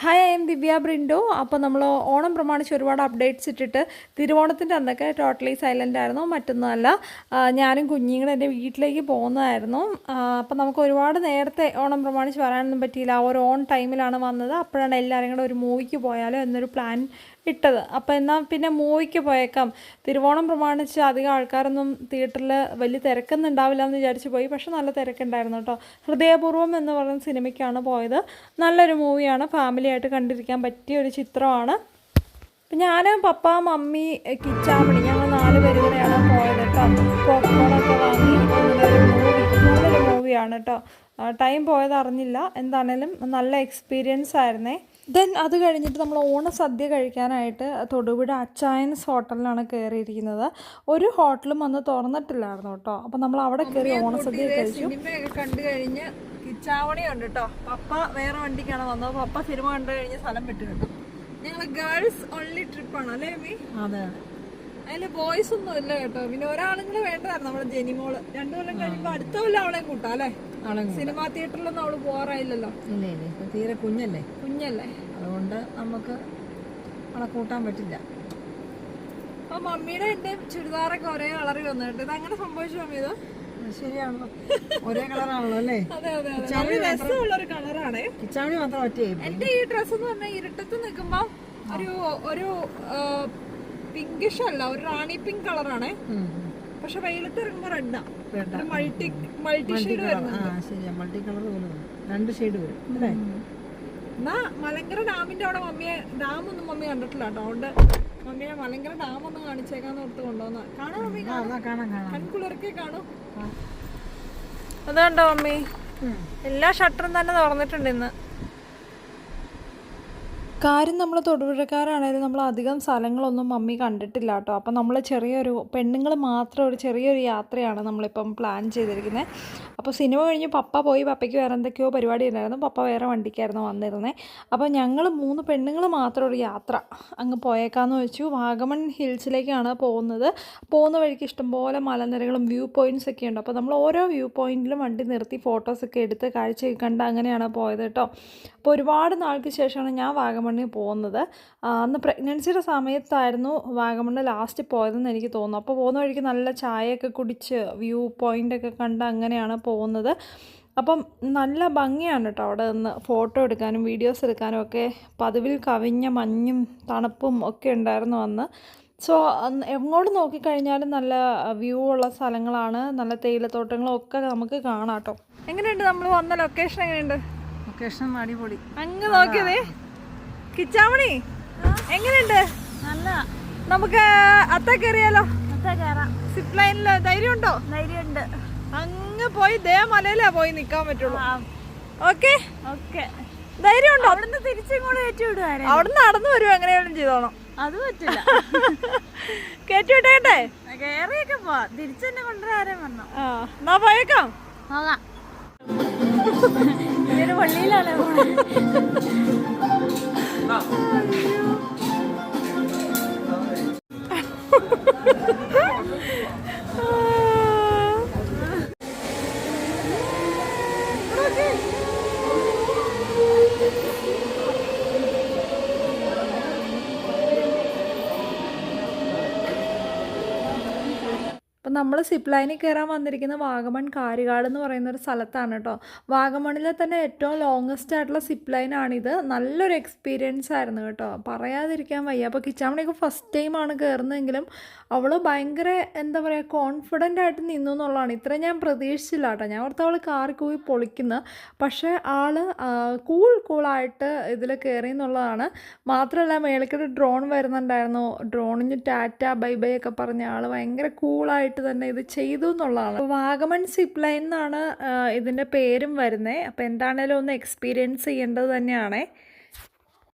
Hi I'm Divya Brindo അപ്പോൾ നമ്മൾ ഓണം പ്രമാണിച്ച് ഒരുപാട് അപ്ഡേറ്റ്സ് ഇട്ടിട്ട് തിരുവോണത്തിന്റെ അന്നൊക്കെ ടോട്ടലി സൈലന്റ് ആയിരുന്നു. മറ്റൊന്നുമല്ല ഞാനും കുഞ്ഞും കൂടെ എന്റെ വീട്ടിലേക്ക് പോകുന്നതായിരുന്നു. അപ്പോൾ നമുക്ക് ഒരുപാട് നേരത്തെ ഓണം പ്രമാണിച്ച് വരാനൊന്നും പറ്റിയില്ല. ആ ഒരു ഓൺ ടൈമിലാണ് വന്നത്. അപ്പോഴാണ് എല്ലാവരും കൂടെ ഒരു മൂവിക്ക് പോയാലോ എന്നൊരു പ്ലാൻ ഇട്ടത്. അപ്പോൾ എന്നാൽ പിന്നെ മൂവിക്ക് പോയേക്കാം. തിരുവോണം പ്രമാണിച്ച് അധികം ആൾക്കാരൊന്നും തിയേറ്ററിൽ വലിയ തിരക്കൊന്നും ഉണ്ടാവില്ല എന്ന് വിചാരിച്ച് പോയി. പക്ഷെ നല്ല തിരക്കുണ്ടായിരുന്നു കേട്ടോ. ഹൃദയപൂർവം എന്ന് പറയുന്ന സിനിമയ്ക്കാണ് പോയത്. നല്ലൊരു മൂവിയാണ് ഫാമിലിയായിട്ട് കണ്ടിരിക്കാൻ പറ്റിയ ഒരു ചിത്രമാണ്. അപ്പം ഞാൻ പപ്പ മമ്മി കിച്ചാമണി ഞങ്ങൾ നാല് പേര് കൂടെയാണ് പോയത്. കേട്ടോ പോപ്കോണൊക്കെ വാങ്ങി നല്ലൊരു മൂവി നല്ലൊരു മൂവിയാണ് കേട്ടോ. ടൈം പോയത് അറിഞ്ഞില്ല. എന്താണേലും നല്ല എക്സ്പീരിയൻസ് ആയിരുന്നേ. ദെൻ അത് കഴിഞ്ഞിട്ട് നമ്മൾ ഓണ ഓണസദ്യ കഴിക്കാനായിട്ട് തൊടുപുഴ അച്ചായൻസ് ഹോട്ടലിലാണ് കയറിയിരിക്കുന്നത്. ഒരു ഹോട്ടലും അന്ന് തുറന്നിട്ടില്ലായിരുന്നു കേട്ടോ. അപ്പം നമ്മൾ അവിടെ കയറി ഓണസദ്യ കഴിച്ചു. കണ്ടു കഴിഞ്ഞ് കിച്ചാവണി ഉണ്ട് കേട്ടോ. പപ്പ വേറെ വണ്ടിക്കാണ് വന്നത്. പപ്പ സിനിമ കണ്ടു കഴിഞ്ഞ് സ്ഥലം വിട്ടു കേട്ടോ. ഞങ്ങൾ ഗേൾസ് ഓൺലി ട്രിപ്പാണ് അല്ലേ മീ അതെ. അതിൽ ബോയ്സ് ഒന്നും ഇല്ല കേട്ടോ. പിന്നെ ഒരാളെങ്കിലും വേണ്ടതായിരുന്നു നമ്മുടെ ജനിമോൾ. രണ്ടു കൊല്ലം കഴിയുമ്പോ അടുത്ത കൊല്ലം അവളെ കൂട്ടാ അല്ലേ? സിനിമാ തിയേറ്ററിലൊന്നും അവൾ പോറായില്ലല്ലോ തീരെ കുഞ്ഞല്ലേ? കുഞ്ഞല്ലേ? അതുകൊണ്ട് നമുക്ക് അവളെ കൂട്ടാൻ പറ്റില്ല. അപ്പൊ മമ്മിയുടെ എന്റെ ചുരിദാറൊക്കെ ഒരേ കളറിൽ വന്നു കേട്ടോ. ഇത് അങ്ങനെ സംഭവിച്ചു മമ്മി ഇത്? ശരിയാണല്ലോ. ഒരേ കളറാണല്ലോ അല്ലേ? രസമുള്ള ഒരു കളറാണ്. കിച്ചാവണി മാത്രം ഒറ്റയായി എന്റെ ഈ ഡ്രസ് എന്ന് പറഞ്ഞാൽ ഇരുട്ടത്ത് നിൽക്കുമ്പോ ഒരു ഒരു പിങ്കിഷ് അല്ല ഒരു റാണി പിങ്ക് കളറാണ്. പക്ഷെ വെയിലത്ത് ഇറങ്ങുമ്പോ റെഡാ മൾട്ടി മൾട്ടി ഷെയ്ഡ് വരുന്നു ആ ശരിയാ. മൾട്ടി കളർ പോലെ രണ്ട് ഷെയ്ഡ് വരും. എന്നാ മലങ്കര ഡാമിന്റെ അവിടെ മമ്മിയെ ഡാം ഒന്നും മമ്മി കണ്ടിട്ടില്ല കേട്ടോ. അതുകൊണ്ട് മമ്മിയെ മലങ്കര ഡാം ഒന്ന് കാണിച്ചേക്കാന്ന് ഓർത്ത് കൊണ്ടുവന്ന. കാണാം മമ്മി കൺകുളിർക്കെ കാണൂ. അതുകൊണ്ടോ മമ്മി? എല്ലാ ഷട്ടറും തന്നെ തുറന്നിട്ടുണ്ട് ഇന്ന്. കാര്യം നമ്മൾ തൊടുപുഴക്കാരാണേലും നമ്മൾ അധികം സ്ഥലങ്ങളൊന്നും മമ്മി കണ്ടിട്ടില്ല കേട്ടോ അപ്പം നമ്മൾ ചെറിയൊരു പെണ്ണുങ്ങൾ മാത്രം ഒരു ചെറിയൊരു യാത്രയാണ് നമ്മളിപ്പം പ്ലാൻ ചെയ്തിരിക്കുന്നത് അപ്പോൾ സിനിമ കഴിഞ്ഞ് പപ്പ പോയി പപ്പയ്ക്ക് വേറെ എന്തൊക്കെയോ പരിപാടി ഉണ്ടായിരുന്നു. പപ്പ വേറെ വണ്ടിക്കായിരുന്നു വന്നിരുന്നത് അപ്പോൾ ഞങ്ങൾ മൂന്ന് പെണ്ണുങ്ങൾ മാത്രം ഒരു യാത്ര അങ്ങ് പോയേക്കാന്ന് വെച്ചു. വാഗമൺ ഹിൽസിലേക്കാണ് പോകുന്നത്. പോകുന്ന വഴിക്ക് ഇഷ്ടംപോലെ മലനിരകളും വ്യൂ പോയിന്റ്സ് ഒക്കെ ഉണ്ട്. അപ്പോൾ നമ്മൾ ഓരോ വ്യൂ പോയിന്റിലും വണ്ടി നിർത്തി ഫോട്ടോസൊക്കെ എടുത്ത് കാഴ്ച കണ്ട് അങ്ങനെയാണ് പോയത് കേട്ടോ അപ്പോൾ ഒരുപാട് നാൾക്ക് ശേഷമാണ് ഞാൻ വാഗമണ്ണിൽ പോകുന്നത്. അന്ന് പ്രഗ്നൻസിയുടെ സമയത്തായിരുന്നു വാഗമണ്ണ് ലാസ്റ്റ് പോയതെന്ന് എനിക്ക് തോന്നുന്നു. അപ്പോൾ പോകുന്ന വഴിക്ക് നല്ല ചായയൊക്കെ കുടിച്ച് വ്യൂ പോയിന്റൊക്കെ കണ്ട് അങ്ങനെയാണ് പോകുന്നത്. അപ്പം നല്ല ഭംഗിയാണ് കേട്ടോ അവിടെ നിന്ന് ഫോട്ടോ എടുക്കാനും വീഡിയോസ് എടുക്കാനും ഒക്കെ. പതിവിൽ കവിഞ്ഞ മഞ്ഞും തണുപ്പും ഒക്കെ ഉണ്ടായിരുന്നു അന്ന്. സോ എങ്ങോട്ട് നോക്കിക്കഴിഞ്ഞാലും നല്ല വ്യൂ ഉള്ള സ്ഥലങ്ങളാണ്. നല്ല തേയിലത്തോട്ടങ്ങളും ഒക്കെ നമുക്ക് കാണാം കേട്ടോ. എങ്ങനെയുണ്ട് നമ്മൾ വന്ന ലൊക്കേഷൻ എങ്ങനെയുണ്ട്? ലൊക്കേഷൻ അടിപൊളി. അങ്ങ് നോക്കിയതേ കിച്ചാമണി എങ്ങനെയുണ്ട്? നല്ല. നമുക്ക് അത്ത കയറിയാലോ സിപ്പ് ലൈനിൽ ധൈര്യം ഉണ്ടോ ധൈര്യമുണ്ട്? അങ്ങ് പോയി ദേ മലയിലാ പോയി നിക്കാൻ പറ്റുള്ളൂ. ഓക്കെ? ഓക്കെ. ധൈര്യം ഉണ്ടോ അവിടുന്ന് തിരിച്ചിങ്ങോട്ട് അവിടെ നടന്നു വരുമോ എങ്ങനെയാലും ചെയ്തോണം. അത് പറ്റില്ല. കേറ്റി വിട്ടേട്ടെ കേറിയൊക്കെ പോവാ. തിരിച്ചെന്നെ കൊണ്ടുവരാൻ വന്നു എന്നാ പോയേക്കാം. പോകാം. ഇതൊരു പള്ളിയിലാണ് ま。അപ്പം നമ്മൾ സിപ്പ് ലൈനിൽ കയറാൻ വന്നിരിക്കുന്ന വാഗമൺ കാരികാട് എന്ന് പറയുന്ന ഒരു സ്ഥലത്താണ് കേട്ടോ. വാഗമണിലെ തന്നെ ഏറ്റവും ലോങ്സ്റ്റ് ആയിട്ടുള്ള സിപ്പ് ലൈനാണിത് നല്ലൊരു എക്സ്പീരിയൻസ് ആയിരുന്നു കേട്ടോ. പറയാതിരിക്കാൻ വയ്യ. അപ്പോൾ കിച്ചാമണിക്ക് ഫസ്റ്റ് ടൈമാണ് കയറുന്നതെങ്കിലും അവൾ ഭയങ്കര എന്താ പറയുക കോൺഫിഡന്റ് ആയിട്ട് നിന്നു എന്നുള്ളതാണ്. ഇത്ര ഞാൻ പ്രതീക്ഷിച്ചില്ല കേട്ടോ. ഞാൻ ഓർത്ത് അവൾ കാറി കൂവി പൊളിക്കുന്നത് പക്ഷേ ആൾ കൂൾ കൂളായിട്ട് ഇതിൽ കയറി എന്നുള്ളതാണ്. മാത്രമല്ല മേളിക്കൊരു ഡ്രോൺ വരുന്നുണ്ടായിരുന്നു. ഡ്രോണിന് ടാറ്റ ബൈ ബൈ ഒക്കെ പറഞ്ഞ ആൾ ഭയങ്കര കൂളായിട്ട് തന്നെ ഇത് ചെയ്തു എന്നുള്ളതാണ്. വാഗമൺ സിപ്പ് ലൈൻ എന്നാണ് ഇതിന്റെ പേരും വരുന്നത് അപ്പോൾ എന്താണേലും ഒന്ന് എക്സ്പീരിയൻസ് ചെയ്യേണ്ടത് തന്നെയാണേ.